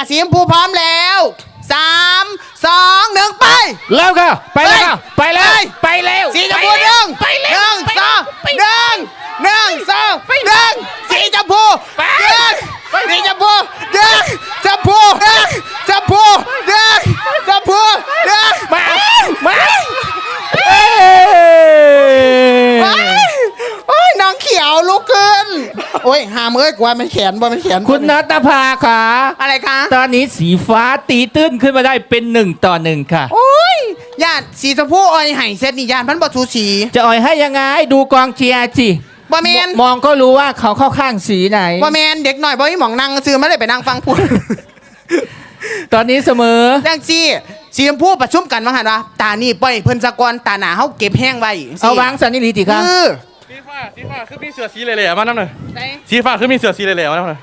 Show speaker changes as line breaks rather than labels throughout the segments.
อะสีชมพูพร้อมแล้วสามสองหนึ่งไป
แล้วค่ะ ไปแล้วค่ะไปแล้ว
ไป
ไปแล้ว
สีชมพูหนึ่ง
ไป
ห
แล้ว
นึ่ง
ไป
สอง
ไป
หนึ่งหนึ่งสองหนึ่งสีชมพู
ไป
หนึ่งสีชมพูหนึ่งชมพูหนึ่งชมพูหนึ่งชมพูหนึ่ง
มามาเอ้ย
ไปโอ้ยน้องเขียวลุกขึ้น โอ้ยหามเอ้ยกว่ามันแขนบ่มันแขน
คุณนัทภาค่ะ
อะไรคะ
ตอนนี้สีฟ้าตีตื้นขึ้นมาได้เป็นหนึ่งต่อหนึ่งค่ะ
โอ้ยญาติสีชมพูอ้อยไห่เซตนี่ญาติพันบสูสี
จะอ่อยให้ยังไงดูกองเชียร์สิ
บ่แมน
มองก็รู้ว่าเขาเข้าข้างสีไหน
บ่แมนเด็กหน่อยบ่มีหมองนั่งซื้อมาเลยไปนั่งฟังพูด
ตอนนี้เสมอ
จังซี่สีชมพูประชุมกันว่าหันว่าตานี่ปล่อยเพิ่นสะกอนตาหนาเฮาเก็บแห้งไว้สิ
เอาวางสันนิริติครับ
คือ
สีฟ้าสีฟ้าคือมีเสือสีเหล่ๆมาน้ำหน่อย
ไหน
สีฟ้าคือมีเสือสีเหล่ๆมาน้ำหน่อย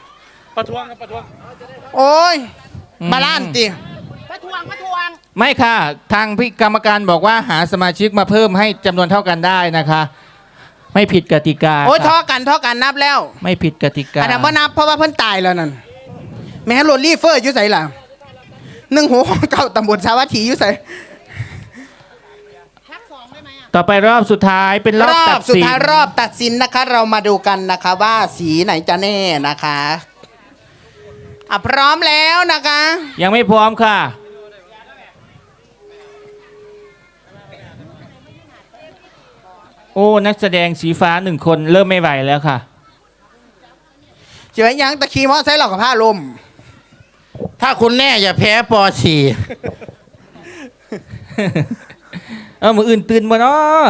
ประท้วงครับประท้วง
โอ้ย
อืม
บาลานซ์ติ
ไม่ค่ะ ทางพี่กรรมการบอกว่าหาสมาชิกมาเพิ่มให้จำนวนเท่ากันได้นะคะ ไม่ผิดกติกา
โอ้ยท่อ
ค่ะ
กันท่อกันนับแล้ว
ไม่ผิดกติกา
อันนั้นบ่นับเพราะว่าเพิ่นตายแล้วนั่นแม่โรลลี่เฟอร์อยู่ไสล่ะหนึ่งหัวของเก่าตำบลสาวัตถีอยู่ไส
ต่อไปรอบสุดท้ายเป็นร
ร
อบ
อ
ตั
บ
ด
สุด
สิน
ท้ายรอบตัดสินนะคะ เรามาดูกันนะคะว่าสีไหนจะแน่นะคะอะพร้อมแล้วนะคะ
ยังไม่พร้อมค่ะ โอ้ นักแสดงสีฟ้าหนึ่งคนเริ่มไม่ไหวแล้วค่ะ
เจอยังตะคีมอไซค์หลอกกับผ้าลม
ถ้าคุณแน่อย่าแพ้ปอฉี่
เออมืออื่นตื่นมาเนาะ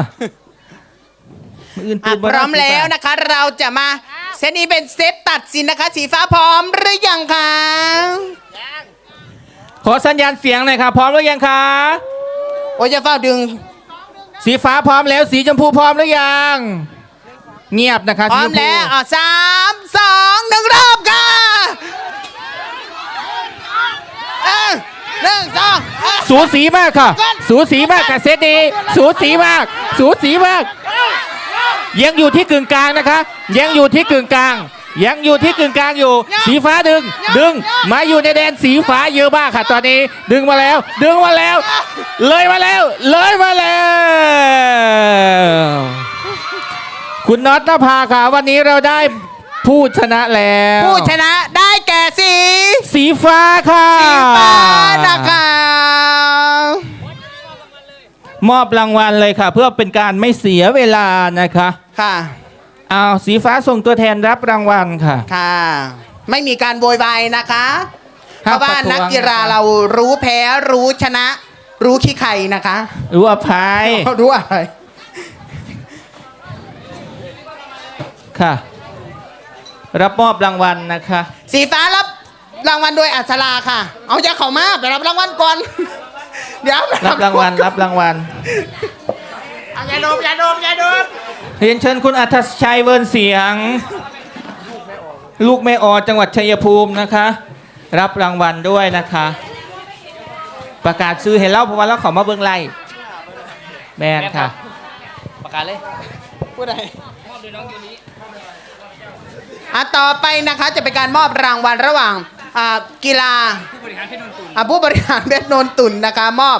มืออื่น
อะ
ตื่น
พ
บ่เนาะ
ร้อมแล้ว
สีฟ้า
นะคะ เราจะมาเซตนี้เป็นเซตตัดสินนะคะ สีฟ้าพร้อมหรือยังคะ
ขอสัญญาณเสียงหน่อยค่ะ พร้อมหรือยังคะ
โอ้ยจะเฝ้าดึง
สีฟ้าพร้อมแล้ว สีชมพูพร้อมหรือยัง เงียบนะคะ
พร้อ
สีช
ม
พู
แล้วอะสามสองหนึ่งเริ่มค่ะเอ้ย หนึ่งสองเอ้ย
สูสีมากค่ะ สูสีมากกับเซตนี้สูสีมาก สูสีมาก ยังอยู่ที่กึ่งกลางนะคะ ยังอยู่ที่กึ่งกลาง ยังอยู่ที่กึ่งกลางอยู่ สีฟ้าดึง ดึง มาอยู่ในแดนสีฟ้าเยอะมากค่ะ ตอนนี้ ดึงมาแล้ว ดึงมาแล้ว เลยมาแล้ว เลยมาแล้ว คุณน็อตนภาค่ะวันนี้เราได้ ผู้ชนะแล้ว
ผู้ชนะได้แก่สี
สีฟ้าค่ะ
สีฟ้านะคะ
มอบรางวัลเลยค่ะ เพื่อเป็นการไม่เสียเวลานะคะ
ค่ะ
เอาสีฟ้าส่งตัวแทนรับรางวัลค่ะ
ค่ะ ไม่มีการโวยวายนะคะเพ
ห้าม
ราะว่า
ประท้วง
นักกีฬาเรารู้แพ้รู้ชนะ รู้ขี้ไข่นะคะ
รู้อภัย
รู้อะไร
ค่ะ รับมอบรางวัลนะคะ
สีฟ้ารับรางวัลโดยอัศราค่ะ เอาจะเขามาไปรับรางวัลก่อน เดี๋ยวไป
รับรางวัลรับรางวัล
เอาอย่าดมอย่าดมอย่าดม
เรียนเชิญคุณอัธชัยเวิร์นเสียง ลูกแม่ออจังหวัดชัยภูมินะคะ รับรางวัลด้วยนะคะ ประกาศซื้อเห็นเล่าเพราะว่าเราขอมาเบิ้งไล่แมนค่ะ
ประกาศเลย
พูดอะไร อะต่อไปนะคะจะเป็นการมอบรางวัลระหว่างอ่ากีฬาอะผู้บริหารเพชรนนตุนนะคะ มอบ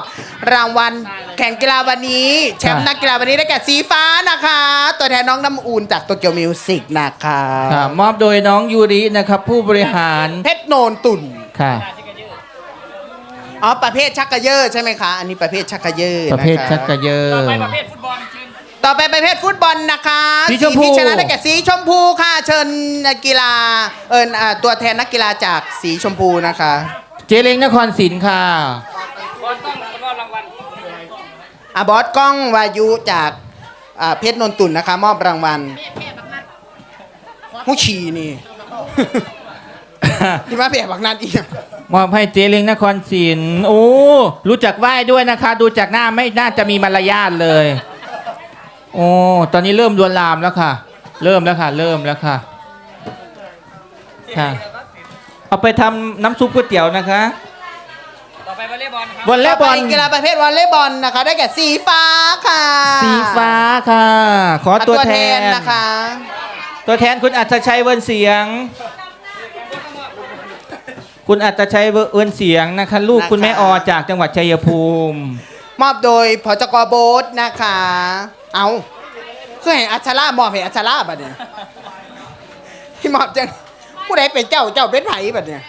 รางวัลแข่งกีฬาวันนี้ แชมป์นักกีฬาวันนี้ได้แก่สีฟ้านะคะ ตัวแทนน้องน้ำอุ่นจากโตเกียวมิวสิกนะคะ
ค่ะมอบโดยน้องยูรินะครับ ผู้บริหาร
เพชรโนนตุน
ค่ะ
อ๋อประเภทชักกระเยอะใช่ไหมคะ อันนี้ประเภทชักกระเยอะ
ประเภทชักกระเยอ
ต่อไปประเภทฟุตบอลเชิญ
ต่อไปประเภทฟุตบอลนะคะ
สีชมพู
ที่ชนะได้แก่สีชมพูค่ะ เชิญนักกีฬาเอิญอ่าตัวแทนนักกีฬาจากสีชมพูนะคะ
เจเล้งนครศิลป์ค่ะ
บอลต้องมอบรางวัล
อาบอสกล้องวายุจากอ่าเพชรนนตุนนะคะ มอบรางวัลผู้ชีนี่ ที่มาเปียบักนันอีก
มอบให้เจเล้งนครศิลป์โอ้รู้จักไหว้ด้วยนะคะ ดูจากหน้าไม่น่าจะมีมารยาทเลย โอ้ตอนนี้เริ่มลวนลามแล้วค่ะ เริ่มแล้วค่ะ เริ่มแล้วค่ะค่ะ เอาไปทำน้ำซุปก๋วยเตี๋ยวนะคะ
ต่อไปวอลเลย์บอลครับ
วอลเลย์บอล
ต่ไปกีฬาประเภทวอลเลย์บอลนะคะ ได้แก่สีฟ้าค่ะ
สีฟ้าค่ะ ขอ
อะ
ตัวแทน
นะคะ
ตัวแทนคุณอัศชัยเวิร์นเสียง คุณอัตชัยเวิร์นเสียงนะคะ ลูกคุณแม่ออจากจังหวัดชัยภูมิ
มอบโดยพจกโบสนะคะ เอาคือให้อัชรามอบให้อัชราบัดเนี่ยที่มอบจังผู้ใดเป็นเจ้าเจ้าเป็นไผ่บัดเนี่ย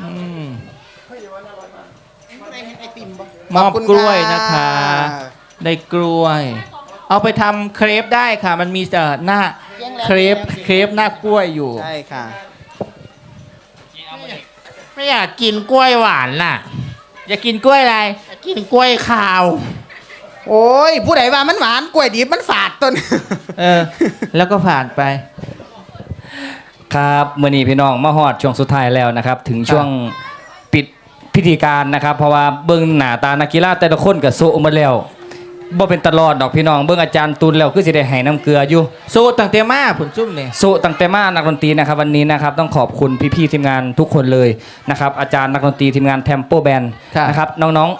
อืม
ผู้ใดเห็นไอติมบ่
มอบ
ขคุณ
กล้วยนะคะ ได้กล้วย เอาไปทำเครปได้ค่ะ มันมีแต่หน้าเครปเครปหน้ากล้วยอยู่
ใช่ค่ะ
ไม่อยากกินกล้วยหวานน่ะ
อยากกินกล้วยอะไร
อยากกินกล้วยขาว
โอ้ย ผู้ใดว่ามันหวานกล้วยดิบมันฝาดต้น
เออ แล้วก็ผ่านไป
ครับมื่อนี้พี่น้องมาฮอดช่วงสุดท้ายแล้วนะครับ ถึงช่วงปิดพิธีการนะครับ เพราะว่าเบิ้งหน้าตานักกีฬาแต่ละคนก็โซมาแล้ว บ่เป็นตลอดดอกพี่น้องเบิ้งอาจารย์ตุลแล้วคือสิได้ให้น้ำเกลืออยู่
สู้ตั้งแต่มาผลซุ่มเนี่ย
โซตั้งแต่มานักดนตรีนะครับวันนี้นะครับต้องขอบคุณพี่ๆทีมงานทุกคนเลยนะครับอาจารย์นักดนตรีทีมงานเทมโปแบน
ครับ
นะครับน้อง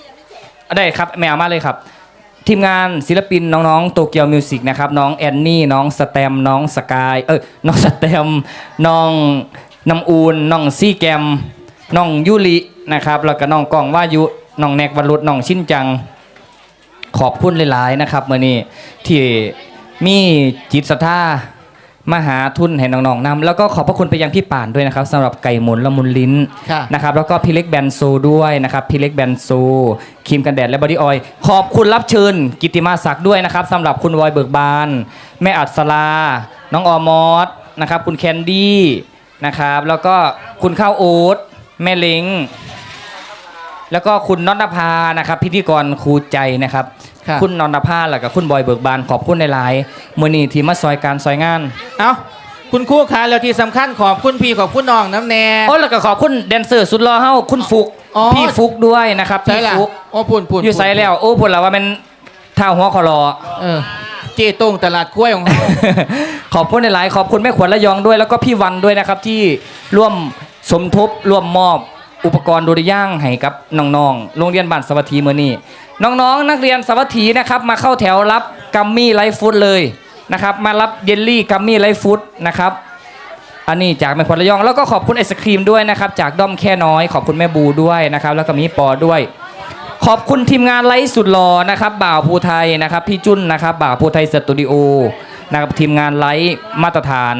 ๆได้ครับแมวมาเลยครับ ทีมงานศิลปินน้องๆโตเกียวมิวสิกนะครับน้องแอนนี่น้องสแตมน้องสกายเออน้องสแตมน้องน้ำอูนน้องซี่แกมน้องยุรินะครับแล้วก็น้องกองว่ายุน้องแนกวรุษน้องชินจัง ขอบคุณหลาย ๆ นะครับเมื่อนี้ที่มีจิตศรัทธามาหาทุนให้น้องๆนำแล้วก็ขอบพระคุณไปยังพี่ป่านด้วยนะครับสำหรับไก่หมุนละมุนลิ้น
ค่ะ
นะครับแล้วก็พี่เล็กแบนโซด้วยนะครับพี่เล็กแบนโซครีมกันแดดและบอดี้ออยล์ขอบคุณรับเชิญ กิตติมาศักดิ์ด้วยนะครับสำหรับคุณวอยเบิกบาน แม่อัศราน้องออมอสนะครับคุณแคนดี้นะครับแล้วก็คุณข้าวโอ๊ตแม่เล้ง แล้วก็คุณน็อตนภานะครับ พิธีกรครูใจนะครับ
ครับ
คุณนอนภาแล้วก็คุณบอยเบิกบานขอบคุณในไลน์มือนี้ที่มาซอยการซอยงาน
เอ้าคุณครู่คะแล้วที่สำคัญขอบคุณพี่ขอบคุณน้องน้ำแน่
โอ้แล้วก็ขอบคุณแดนเซอร์สุดหล่อเฮาคุณฟุก
อ๋อ
พี่ฟุกด้วยนะครับ
ใช่
พี่
ล่ะ
ฟุก
โอ้ปุ่นปุ่น
อยู่ไซแล้วโอ้พูดแล้วว่ามันเท่าหัวคอรอ
เออเจตงตลาดกล้วยของเขา
ขอบคุณในไลน์ขอบคุณแม่ขวัญระยองด้วย แล้วก็พี่วันด้วยนะครับที่ร่วมสมทบร่วมมอบ อุปกรณ์โดริย่างให้กับน้องๆ โรงเรียนบ้านสวัสดีเมื่อนี้น้องๆ นักเรียนสวัสดีนะครับ มาเข้าแถวรับกัมมี่ไลฟ์ฟู้ดเลยนะครับมารับเยลลี่กัมมี่ไลฟ์ฟู้ดนะครับอันนี้จากแม่ขวัญระยองแล้วก็ขอบคุณไอศครีมด้วยนะครับจากด้อมแค่น้อยขอบคุณแม่บูด้วยนะครับแล้วก็มีปอด้วย ขอบคุณทีมงานไลฟ์สุดหล่อนะครับบ่าวภูไทยนะครับพี่จุ้นนะครับบ่าวภูไทยสตูดิโอนะครับทีมงานไลฟ์มาตรฐาน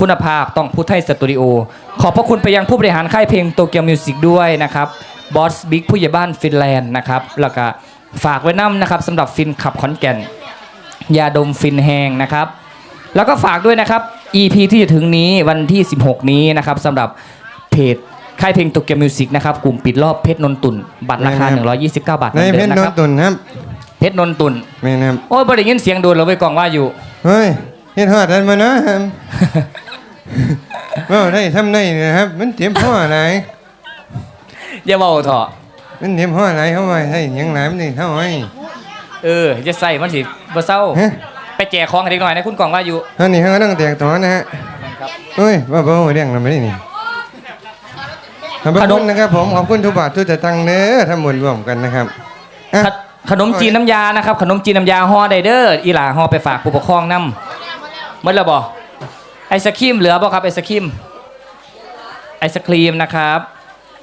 คุณภาพต้องภูไทยสตูดิโอ ขอบพระคุณไปยังผู้บริหารค่ายเพลงโตเกียวมิวสิกด้วยนะครับบอสบิ๊กผู้ใหญ่บ้านฟินแลนด์นะครับแล้วก็ฝากไว้น้ำนะครับสำหรับฟินขับขอนแก่น ยาดมฟินแหงนะครับ แล้วก็ฝากด้วยนะครับ EP ที่จะถึงนี้วันที่ 16 นี้นะครับสำหรับเพจค่ายเพลงโตเกียวมิวสิกนะครับกลุ่มปิดรอบเพชรนนตุนบัตรราคา 129 บาทเหมื
ใน
อน
เพ
เดิ
ช
ม
ร
นะ
โน
ครับ
ตุนครับ
เพชรนนตุน
แม่นะครับ
โอ้ยบริยินเสียงโดนเราไว้กองว่าอยู่
เฮ้ย เฮ็ดฮอดอันมาเนาะครับว่าได้ทำได้นะครับ มันเตรียมพ่ออะไร
อย่าเบาเถอะ
มันเตรียมพ่ออะไรเข้าไว้ให้หยังหลายมันนี่เท่าไว้
เออจะใส่มันสิบ่เศร้า
ฮะ
ไปแจกของให้เด็กหน่อยนะคุณกองว่าอยู่
ตอนนี้เขากำลังแตกตัวนะฮะเฮ้ยว่าบ่เรื่องเราไม่ได้นี่ขอบคุณนะครับผมขอบคุณทุกบาททุกสตางค์เด้อทำบุญร่วมกันนะครับอะ
ขขนมจีนน้ำยานะครับ ขนมจีนน้ำยาห่อไดเดอร์อีหลาห่อไปฝากผู้ปกครองนำ เมื่อไรบ่ไอศครีมเหลือบ่ครับไอศครีมไอศครีมนะครับ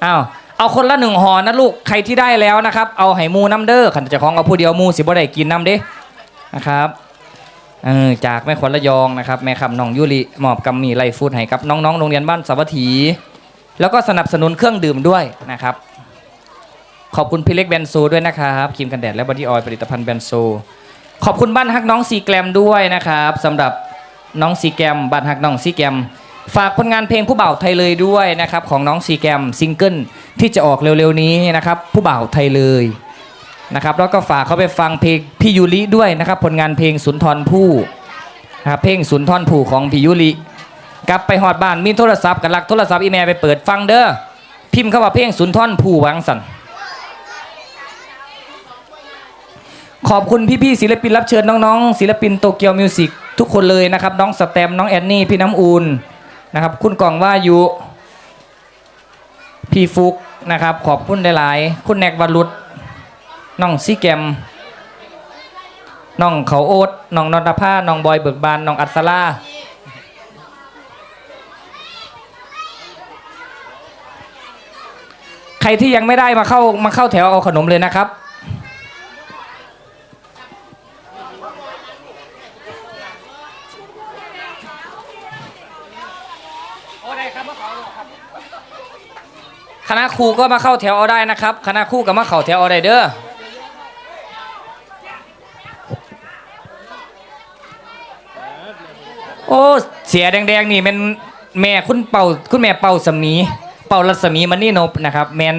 อ้าวเอาคนละหนึ่งห่อนะลูกใครที่ได้แล้วนะครับ เอาไห้มูน้ำเด้อขันจะของเอาผู้เดียวมูสิบ่ได้กินน้ำเด้นะครับเออจากแม่ขวัญระยองนะครับ แม่คำน้องยุริมอบกัมมีไลฟูดให้กับน้องๆโรงเรียนบ้านสาวัตถี แล้วก็สนับสนุนเครื่องดื่มด้วยนะครับ ขอบคุณพี่เล็กแบนโซด้วยนะครับครีมกันแดดและบอดี้ออยล์ผลิตภัณฑ์แบนโซขอบคุณบ้านฮักน้องซีแกรมด้วยนะครับสำหรับ น้องซีแกรมบ้านฮักน้องซีแกรมฝากผลงานเพลงผู้บ่าวไทยเลยด้วยนะครับของน้องซีแกรมซิงเกิลที่จะออกเร็วๆนี้นะครับผู้บ่าวไทยเลยนะครับแล้วก็ฝากเขาไปฟังเพลงพี่ยูริด้วยนะครับผลงานเพลงสุนทรภู่นะครับเพลงสุนทรภู่ของพี่ยูริกลับไปหอดบ้านมีโทรศัพท์กับลักโทรศัพท์อีเมลไปเปิดฟังเด้อพิมพ์เข้าว่าเพลงสุนทรภู่วังสันขอบคุณพี่ๆศิลปินรับเชิญน้องๆศิลปินโตเกียวมิวสิก ทุกคนเลยนะครับ น้องสแตมน้องแอนนี่พี่น้ำอูนนะครับ คุณกองว่ายุพี่ฟุกนะครับ ขอบคุณหลายๆ คุณแนกวรุษน้องซีแกมน้องเขาโอ๊ตน้องนนทภาน้องบอยเบิกบานน้องอัศราใครที่ยังไม่ได้มาเข้ามาเข้าแถวเอาขนมเลยนะครับ คณะครูก็มาเข้าแถวเอาได้นะครับ คณะครูก็มาเข้าแถวเอาได้เด้อโอ้เสียแดงๆนี่เป็นแม่คุณเป่าคุณแม่เป่าสมี เป่ารัศมีมันนี่นบนะครับ แมน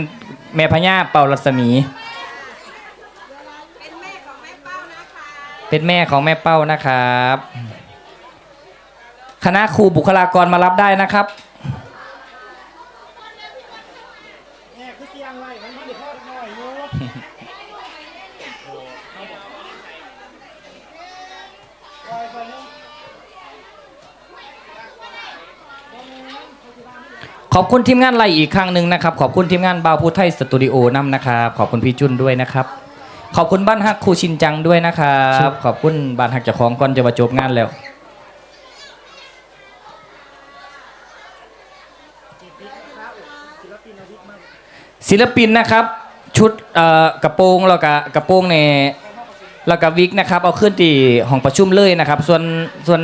แม่พญาเป่ารัศมี เป็นแม่ของแม่เป้านะครับ คณะครูบุคลากรมารับได้นะครับขอบคุณทีมงานไล่อีกครั้งหนึ่งนะครับ ขอบคุณทีมงานบาวพูไทยสตูดิโอนำนะครับ ขอบคุณพี่จุนด้วยนะครับ ขอบคุณบ้านฮักครูชินจังด้วยนะครับ ขอบคุณบ้านฮักเจ้าของก่อนจะมาจบงานแล้ว ศิลปินนะครับ ชุดเอ่อกระโปรงแล้วก็กระโปรงในแล้วก็วิกนะครับ เอาขึ้นที่ห้องประชุมเลยนะครับ ส่วนส่วน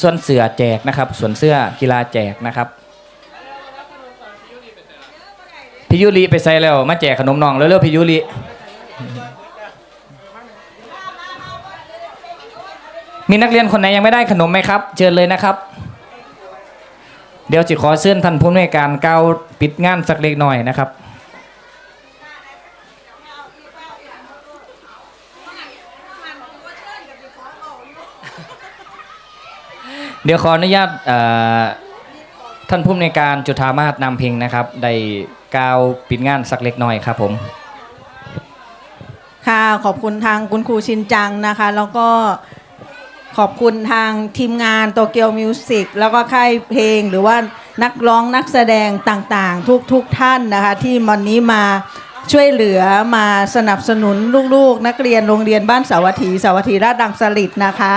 ส่วนเสือแจกนะครับ ส่วนเสื้อกีฬาแจกนะครับพี่ยุริไปใส่แล้วมาแจกขนมน้องเร็วๆพี่ยุริมีนักเรียนคนไหนยังไม่ได้ขนมไหมครับ เชิญเลยนะครับ เดี๋ยวจิขอเชิญท่านผู้อำนวยการก้าวปิดงานสักเล็กหน่อยนะครับ เดี๋ยวขออนุญาตท่านผู้อำนวยการจุธามาศนำเพลงนะครับ ได้กล่าวปิดงานสักเล็กน้อยครับผม
ค่ะขอบคุณทางคุณครูชินจังนะคะ แล้วก็ขอบคุณทางทีมงานโตเกียวมิวสิกแล้วก็ค่ายเพลงหรือว่านักร้องนักแสดงต่างๆ ทุกทุกๆท่านนะคะ ที่วันนี้มาช่วยเหลือมาสนับสนุนลูกๆ นักเรียนโรงเรียนบ้านสาวัตถีสาวัตถีราชดังสลิดนะคะ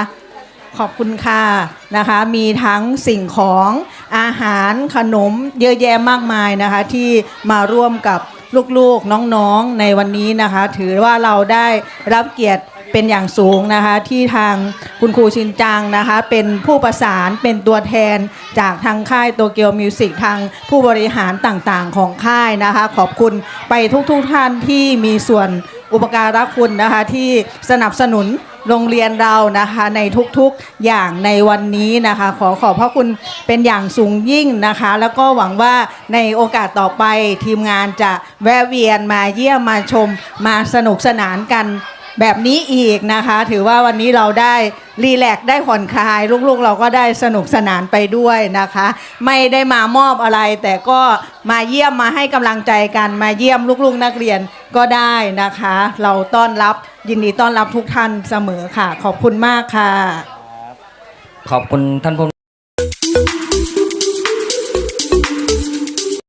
ขอบคุณค่ะนะคะ มีทั้งสิ่งของอาหารขนมเยอะแยะมากมายนะคะ ที่มาร่วมกับลูกๆน้องๆในวันนี้นะคะ ถือว่าเราได้รับเกียรติเป็นอย่างสูงนะคะที่ทางคุณครูชินจังนะคะ เป็นผู้ประสานเป็นตัวแทนจากทางค่ายโตเกียวมิวสิกทางผู้บริหารต่างๆ ของค่ายนะคะ ขอบคุณไปทุกๆท่านที่มีส่วนอุปการะคุณนะคะที่สนับสนุน โรงเรียนเรานะคะในทุกๆอย่างในวันนี้นะคะ ขอขอบพระคุณเป็นอย่างสูงยิ่งนะคะ แล้วก็หวังว่าในโอกาสต่อไปทีมงานจะแวะเวียนมาเยี่ยมมาชมมาสนุกสนานกัน แบบนี้อีกนะคะ ถือว่าวันนี้เราได้รีแลกได้ผ่อนคลาย ลูกๆ เราก็ได้สนุกสนานไปด้วยนะคะ ไม่ได้มามอบอะไร แต่ก็มาเยี่ยมมาให้กำลังใจกันมาเยี่ยมลูกๆนักเรียนก็ได้นะคะ เราต้อนรับยินดีต้อนรับทุกท่านเสมอค่ะ ขอบคุณมากค่ะ
ขอบคุณท่านผู้